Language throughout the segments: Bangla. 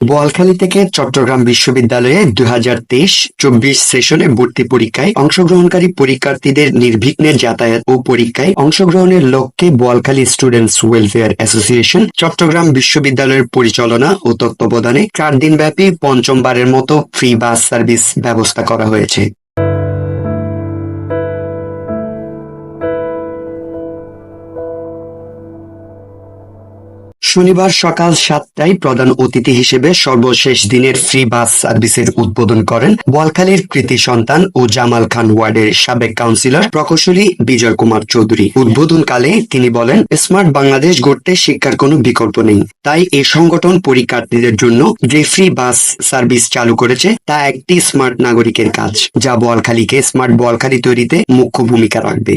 বোয়ালখালী থেকে চট্টগ্রাম বিশ্ববিদ্যালয়ে দুই হাজার তেইশ চব্বিশ সেশনে ভর্তি পরীক্ষায় অংশগ্রহণকারী পরীক্ষার্থীদের নির্বিঘ্নে যাতায়াত ও পরীক্ষায় অংশগ্রহণের লক্ষ্যে Boalkhali students welfare association Chattogram বিশ্ববিদ্যালয়ের পরিচালনা ও তত্ত্বাবধানে চার দিনব্যাপী পঞ্চমবারের মতো ফ্রি বাস সার্ভিস ব্যবস্থা করা হয়েছে। শনিবার সকাল সাতটায় প্রধান অতিথি হিসেবে সর্বশেষ দিনের ফ্রি বাস সার্ভিসের উদ্বোধন করেন বোয়ালখালীর কৃতি সন্তান ও জামাল খান ওয়ার্ডের সাবেক কাউন্সিলর প্রকৌশলী বিজয় কুমার চৌধুরী। উদ্বোধনকালে তিনি বলেন, স্মার্ট বাংলাদেশ গড়তে শিক্ষার কোনো বিকল্প নেই। তাই এই সংগঠন পরীক্ষার্থীদের জন্য যে ফ্রি বাস সার্ভিস চালু করেছে, তা একটি স্মার্ট নাগরিকের কাজ, যা বোয়ালখালীকে স্মার্ট বোয়ালখালী তৈরিতে মুখ্য ভূমিকা রাখবে।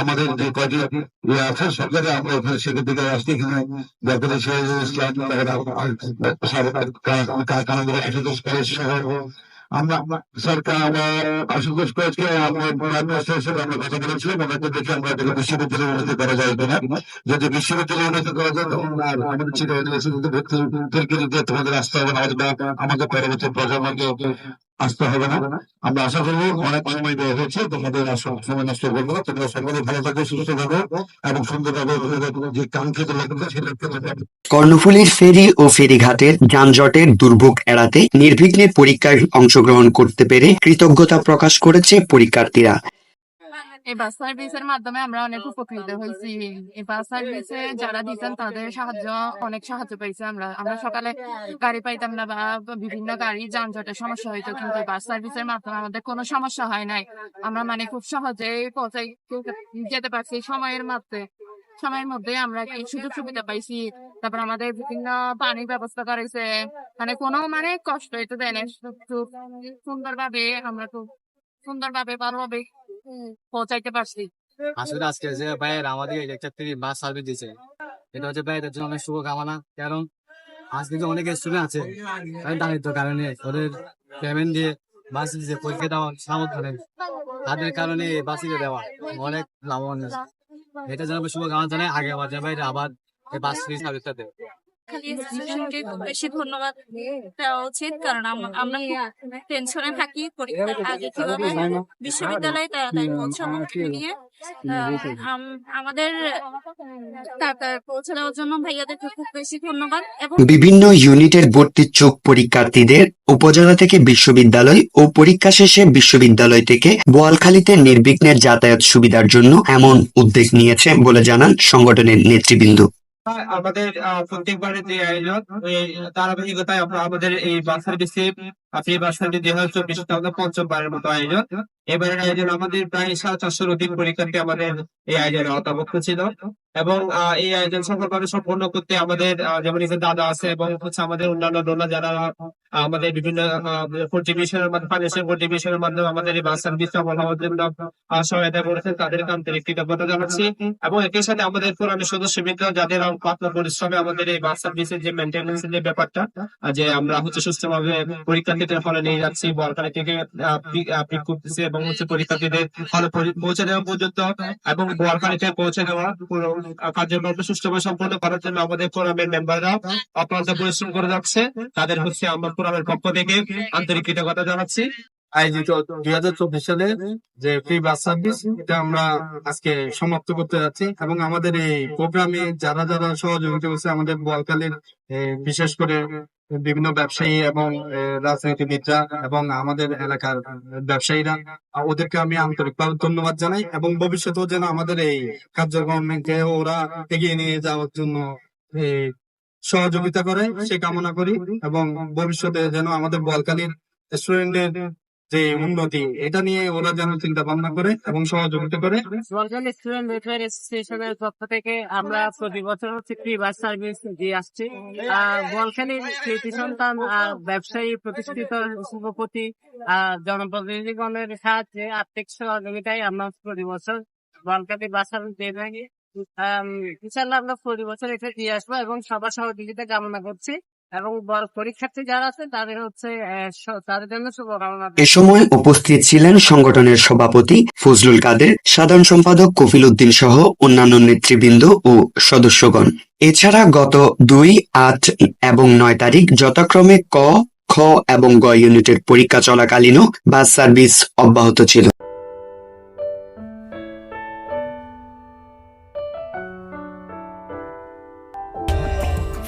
আমাদের যে কয়টি ইয়ে আছে সরকারে আমরা ওখানে সেখান থেকে আসছি এখানে বলখালী সিরাজুল ইসলাম সহ আমরা সরকার আমরা আশুতোষ কলেজকে আমরা প্রাইম মিনিস্টার হিসেবে আমরা কথা বলেছিলাম ওনাকে দেখে আমরা এটাকে বিশ্ববিদ্যালয়ে উন্নতি করা যায় কিনা যদি বিশ্ববিদ্যালয়ে উন্নতি করা যায় তখন আর আমাদের চিন্তা ইউনিভার্সিটিতে ভর্তি দিতে তোমাদের আসতে হবে না আমাদের বা আমাদের পরবর্তী প্রজন্মকে আসতে হবে না। আমরা আশা করব অনেক সময় দেওয়া হয়েছে। তোমাদের সময় নষ্ট করব না। তোমরা সকলে ভালো থাকো, সুস্থ থাকো এবং সুন্দরভাবে যে কাঙ্ক্ষিত লাগবে সেটা কর্ণফুলীর ফেরি ও ফেরিঘাটের যানজটের দুর্ভোগ এড়াতে নির্বিঘ্নে পরীক্ষায় অংশগ্রহণ করতে পেরে কৃতজ্ঞতা প্রকাশ করেছে পরীক্ষার্থীরা। এই বাস সার্ভিসের মাধ্যমে আমরা অনেক উপকৃত হয়েছি। এই বাস সার্ভিসে যারা দিতেন তাদের সাহায্য, অনেক সাহায্য পাইছি আমরা। আমরা সকালে গাড়ি পাইতাম না বা বিভিন্ন গাড়ি যানজটের সমস্যা হইতো, কিন্তু বাস সার্ভিসের মাধ্যমে আমাদের কোনো সমস্যা হয় নাই। আমরা মানে খুব সহজেই পৌঁছাই যেতে পারছি সময়ের মধ্যে। সময়ের মধ্যে আমরা এই সুযোগ সুবিধা পাইছি। তারপর আমাদের বিভিন্ন পানির ব্যবস্থা করেছে। মানে কোনো মানে কষ্ট হইতে দেয় না সুন্দরভাবে আমরা খুব সুন্দরভাবে, ভালোভাবে পৌঁছাইতে পারছি। আসলে আজকে যে ভাইয়ের আমাদের একটা ফ্রি বাস সার্ভিস দিয়েছে এটা হচ্ছে ভাইয়ের জন্য অনেক শুভকামনা। কারণ আজকে যে অনেক স্টুডেন্ট আছে দারিদ্র কারণে ওদের পেমেন্ট দিয়ে বাস দিয়েছে পরীক্ষা দেওয়া নেই, তাদের কারণে বাস দেওয়া অনেক লাভবান এটা আমি শুভকামনা জানাই, আগে আবার যেন ভাইরা আবার বাস ফ্রি সার্ভিসটা দেয় খালি ইনস্টিটিউশনকে খুব বেশি ধন্যবাদ দেওয়া উচিত কারণ আমরা টেনশনে থাকি পরীক্ষার আগে কীভাবে বিশ্ববিদ্যালয়ে তাড়াতাড়ি পৌঁছাবো নিয়ে। আমাদের পৌঁছে দেওয়ার জন্য ভাইয়াদেরকে খুব বেশি ধন্যবাদ এবং বিভিন্ন ইউনিটের ভর্তিচ্ছুক পরীক্ষার্থীদের উপজেলা থেকে বিশ্ববিদ্যালয় ও পরীক্ষা শেষে বিশ্ববিদ্যালয় থেকে বোয়ালখালীতে নির্বিঘ্নের যাতায়াত সুবিধার জন্য এমন উদ্যোগ নিয়েছে বলে জানান সংগঠনের নেতৃবৃন্দ। আমাদের প্রত্যেকবারের যে আয়োজন ধারাবাহিকতায় আমরা আমাদের এই বাস সার্ভিসে আমাদের অন্যান্য যারা আমাদের বিভিন্ন আমাদের সহায়তা করেছেন, তাদেরকে আন্তরিক কৃতজ্ঞতা জানাচ্ছি। এবং একই সাথে আমাদের পুরানো সদস্যবৃন্দ যাদের পরিশ্রমে আমাদের এই বাস সার্ভিসের যে যে ব্যাপারটা যে আমরা হচ্ছে সুস্থভাবে পরীক্ষার্থীদের ফলে নিয়ে যাচ্ছি বলকানি থেকে পিক করতেছি এবং হচ্ছে পরীক্ষার্থীদের ফলে পৌঁছে দেওয়া পর্যন্ত এবং বলকানিতে পৌঁছে দেওয়া পুরো আহ, কার্যক্রম সুষ্ঠুভাবে সম্পন্ন করার জন্য আমাদের ফোরামের মেম্বাররা অক্লান্ত পরিশ্রম করে যাচ্ছে। তাদের হচ্ছে আমরা ফোরামের পক্ষ থেকে আন্তরিক কৃতজ্ঞতা জানাচ্ছি। আয়োজিত দুই হাজার চব্বিশ সালে যে ফ্রি বাস সার্ভিস এটা আমরা আজকে সমাপ্ত করতে যাচ্ছি এবং আমাদের এই প্রোগ্রামে যারা যারা সহযোগিতা করছে আমাদের বোয়ালখালীর বিশেষ করে বিভিন্ন ব্যবসায়ী এবং রাজনীতিবিদরা এবং আমাদের এলাকার ব্যবসায়ীরা, ওদেরকে আমি আন্তরিকভাবে ধন্যবাদ জানাই এবং ভবিষ্যতেও যেন আমাদের এই কার্যক্রমকে ওরা এগিয়ে নিয়ে যাওয়ার জন্য সহযোগিতা করে সে কামনা করি এবং ভবিষ্যতে যেন আমাদের বোয়ালখালীর স্টুডেন্টের যে উন্নতি এটা নিয়ে ওরা যেন চিন্তা ভাবনা করে এবং সহযোগিতা করে। স্টুডেন্ট ওয়েলফেয়ার অ্যাসোসিয়েশনের পক্ষ থেকে আমরা প্রতি বছর হচ্ছে ফ্রি বাস সার্ভিস দিয়ে আসছি। বলখালির কৃতি সন্তান ব্যবসায়ী প্রতিষ্ঠিত আহ, জনপ্রতিনিধিগণের সাহায্যে আর্থিক সহযোগিতায় আমরা প্রতি বছর বলকানি বাস সার্ভিস দিয়ে থাকি। ইনশাল্লাহ আমরা প্রতি বছর এটা দিয়ে আসব এবং সবার সহযোগিতা কামনা করছি। এবং পরীক্ষার্থী যারা আছে, তাদের হচ্ছে তাদের জন্য শুভকামনা। এ সময় উপস্থিত ছিলেন সংগঠনের সভাপতি ফজলুল কাদের, সাধারণ সম্পাদক কফিল উদ্দিন সহ অন্যান্য নেতৃবৃন্দ ও সদস্যগণ। এছাড়া গত দুই, আট এবং নয় তারিখ যথাক্রমে ক, খ এবং গ ইউনিটের পরীক্ষা চলাকালীনও বাস সার্ভিস অব্যাহত ছিল।